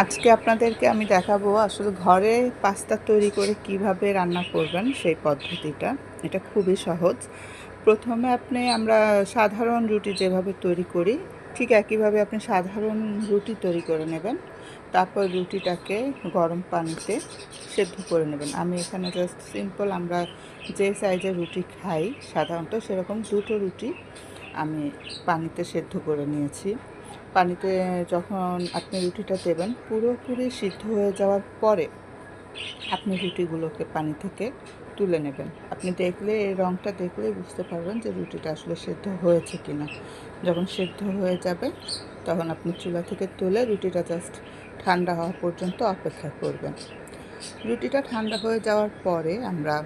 আজকে আপনাদেরকে আমি দেখাবো আসলে ঘরে পাস্তা তৈরি করে কীভাবে রান্না করবেন সেই পদ্ধতিটা। এটা খুবই সহজ। প্রথমে আপনি আমরা সাধারণ রুটি যেভাবে তৈরি করি, ঠিক একইভাবে আপনি সাধারণ রুটি তৈরি করে নেবেন। তারপর রুটিটাকে গরম পানিতে সেদ্ধ করে নেবেন। আমি এখানে জাস্ট সিম্পল আমরা যে সাইজের রুটি খাই, সাধারণত সেরকম দুটো রুটি আমি পানিতে সেদ্ধ করে নিয়েছি। পানিতে যখন আপনি রুটিটা দেবেন, পুরোপুরি সিদ্ধ হয়ে যাওয়ার পরে আপনি রুটিগুলোকে পানি থেকে তুলে নেবেন। আপনি দেখলে, এই রঙটা দেখলেই বুঝতে পারবেন যে রুটিটা আসলে সেদ্ধ হয়েছে কি না যখন সেদ্ধ হয়ে যাবে, তখন আপনি চুলা থেকে তুলে রুটিটা জাস্ট ঠান্ডা হওয়া পর্যন্ত অপেক্ষা করবেন। রুটিটা ঠান্ডা হয়ে যাওয়ার পরে আমরা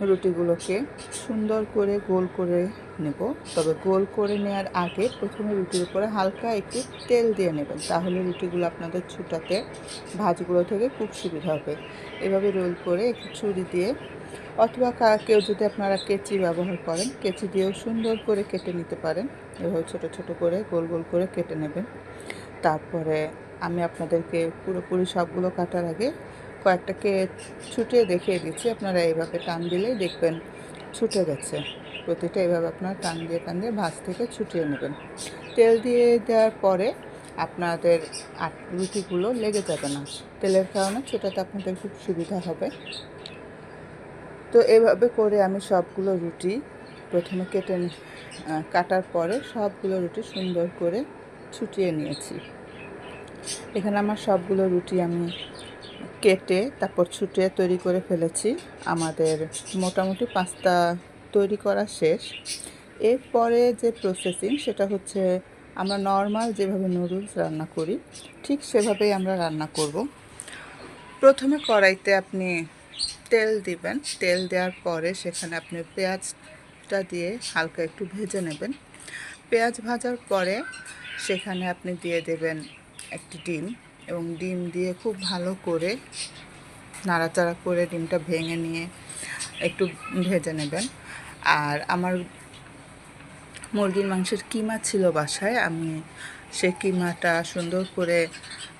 রুটিগুলোকে সুন্দর করে গোল করে নেব। তবে গোল করে নেওয়ার আগে প্রথমে রুটির উপরে হালকা একটু তেল দিয়ে নেবেন। তাহলে রুটিগুলো আপনাদের ছুটাতে ভাজগুলো থেকে খুব সুবিধা হবে। এভাবে রোল করে একটু ছুরি দিয়ে অথবা কেউ যদি আপনারা কেচি ব্যবহার করেন, কেচি দিয়েও সুন্দর করে কেটে নিতে পারেন। এভাবে ছোট ছোট করে গোল গোল করে কেটে নেবেন। তারপরে আমি আপনাদেরকে পুরোপুরি সবগুলো কাটার আগে কয়েকটাকে ছুটিয়ে দেখিয়ে দিচ্ছি। আপনারা এইভাবে টান দিলেই দেখবেন ছুটে গেছে। প্রতিটা এইভাবে আপনারা টান দিয়ে টান দিয়ে ভাঁজ থেকে ছুটিয়ে নেবেন। তেল দিয়ে দেওয়ার পরে আপনাদের আট রুটিগুলো লেগে যাবে না। তেলের কারণে ছোটাতে আপনাদের খুব সুবিধা হবে। তো এভাবে করে আমি সবগুলো রুটি প্রথমে কেটে কাটার পরে সবগুলো রুটি সুন্দর করে ছুটিয়ে নিয়েছি। এখানে আমার সবগুলো রুটি আমি কেটে তারপর ছুটিয়ে তৈরি করে ফেলেছি। আমাদের মোটামুটি পাস্তা তৈরি করা শেষ। এরপরে যে প্রসেসিং সেটা হচ্ছে আমরা নর্মাল যেভাবে নুডলস রান্না করি, ঠিক সেভাবেই আমরা রান্না করব। প্রথমে কড়াইতে আপনি তেল দিবেন। তেল দেওয়ার পরে সেখানে আপনি পেঁয়াজটা দিয়ে হালকা একটু ভেজে নেবেন। পেঁয়াজ ভাজার পরে সেখানে আপনি দিয়ে দেবেন একটি ডিম। এবং ডিম দিয়ে খুব ভালো করে নাড়াচাড়া করে ডিমটা ভেঙে নিয়ে একটু ভেজে নেবেন। আর আমার মুরগির মাংসের কিমা ছিল বাসায়, আমি সে কিমাটা সুন্দর করে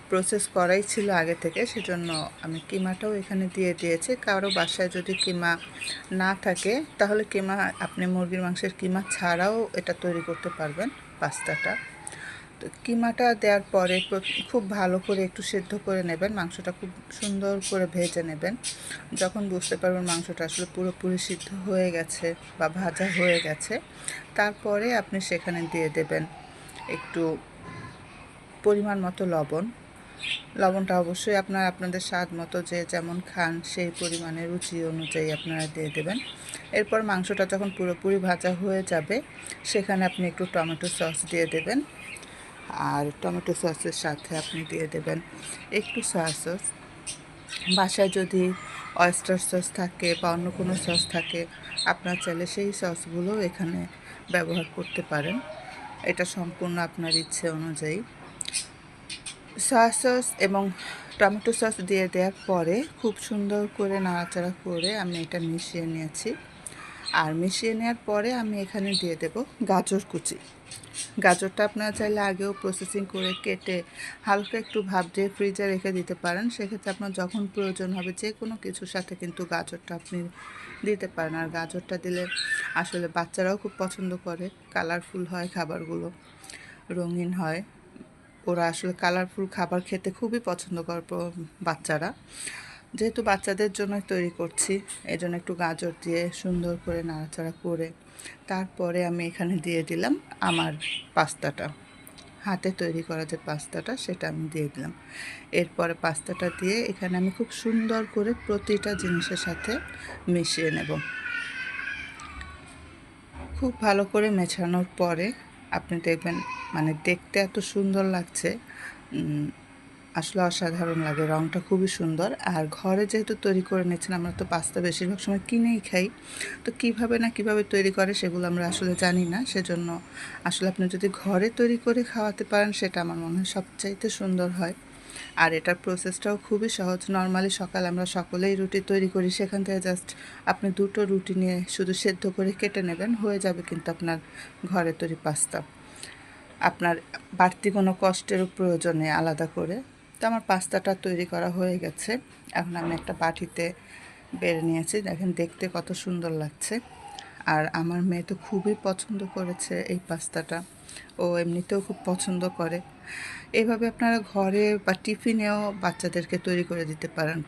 প্রসেস করাই ছিল আগে থেকে, সেজন্য আমি কিমাটাও এখানে দিয়ে দিয়েছি। কারও বাসায় যদি কিমা না থাকে, তাহলে কিমা, আপনি মুরগির মাংসের কিমা ছাড়াও এটা তৈরি করতে পারবেন পাস্তাটা। কিমাটা দেওয়ার পরে খুব ভালো করে একটু সেদ্ধ করে নেবেন, মাংসটা খুব সুন্দর করে ভেজে নেবেন। যখন বুঝতে পারবেন মাংসটা আসলে পুরোপুরি সিদ্ধ হয়ে গেছে বা ভাজা হয়ে গেছে, তারপরে আপনি সেখানে দিয়ে দেবেন একটু পরিমাণ মতো লবণ। লবণটা অবশ্যই আপনার, আপনাদের স্বাদ মতো যে যেমন খান সেই পরিমাণে রুচি অনুযায়ী আপনারা দিয়ে দেবেন। এরপর মাংসটা যখন পুরোপুরি ভাজা হয়ে যাবে, সেখানে আপনি একটু টমেটো সস দিয়ে দেবেন। আর টমেটো সসের সাথে আপনি দিয়ে দেবেন একটু সয়া সস বাসায় যদি অয়েস্টার সস থাকে বা অন্য কোনো সস থাকে, আপনার চাইলে সেই সসগুলো এখানে ব্যবহার করতে পারেন। এটা সম্পূর্ণ আপনার ইচ্ছে অনুযায়ী। সয়া সস এবং টমেটো সস দিয়ে দেওয়ার পরে খুব সুন্দর করে নাড়াচাড়া করে আমি এটা মিশিয়ে নিয়েছি। আর মিশিয়ে নেওয়ার পরে আমি এখানে দিয়ে দেব গাজর কুচি। গাজরটা আপনারা চাইলে আগেও প্রসেসিং করে কেটে হালকা একটু ভাব দিয়ে ফ্রিজে রেখে দিতে পারেন। সেক্ষেত্রে আপনার যখন প্রয়োজন হবে যে কোনো কিছুর সাথে কিন্তু গাজরটা আপনি দিতে পারেন। আর গাজরটা দিলে আসলে বাচ্চারাও খুব পছন্দ করে কালারফুল হয় খাবারগুলো, রঙিন হয়। ওরা আসলে কালারফুল খাবার খেতে খুবই পছন্দ করে বাচ্চারা। যেহেতু বাচ্চাদের জন্য তৈরি করছি এই জন্য একটু গাজর দিয়ে সুন্দর করে নাড়াচাড়া করে তারপরে আমি এখানে দিয়ে দিলাম আমার পাস্তাটা। হাতে তৈরি করা যে পাস্তাটা, সেটা আমি দিয়ে দিলাম। এরপরে পাস্তাটা দিয়ে এখানে আমি খুব সুন্দর করে প্রতিটা জিনিসের সাথে মিশিয়ে নেব। খুব ভালো করে মেছানোর পরে আপনি দেখবেন মানে দেখতে এত সুন্দর লাগছে আসলে অসাধারণ লাগে রঙটা খুবই সুন্দর। আর ঘরে যেহেতু তৈরি করে নিচ্ছেন আমরা তো পাস্তা বেশিরভাগ সময় কিনেই খাই। তো কীভাবে না কীভাবে তৈরি করে সেগুলো আমরা আসলে জানি না। সেজন্য আসলে আপনি যদি ঘরে তৈরি করে খাওয়াতে পারেন, সেটা আমার মনে হয় সবচাইতে সুন্দর হয়। আর এটার প্রসেসটাও খুবই সহজ। নর্মালি সকাল আমরা সকলেই রুটি তৈরি করি, সেখান থেকে জাস্ট আপনি দুটো রুটি নিয়ে শুধু সেদ্ধ করে কেটে নেবেন, হয়ে যাবে কিন্তু আপনার ঘরে তৈরি পাস্তা। আপনার বাড়তি কোনো কষ্টের প্রয়োজন আলাদা করে। তো আমার পাস্তাটা তৈরি করা হয়ে গেছে। এখন আমি একটা বাটিতে বেড়ে নিয়েছি। দেখেন দেখতে কত সুন্দর লাগছে। আর আমার মেয়ে তো খুবই পছন্দ করেছে এই পাস্তাটা। ও এমনিতেও খুব পছন্দ করে। এভাবে আপনারা ঘরে বা টিফিনেও বাচ্চাদেরকে তৈরি করে দিতে পারেন।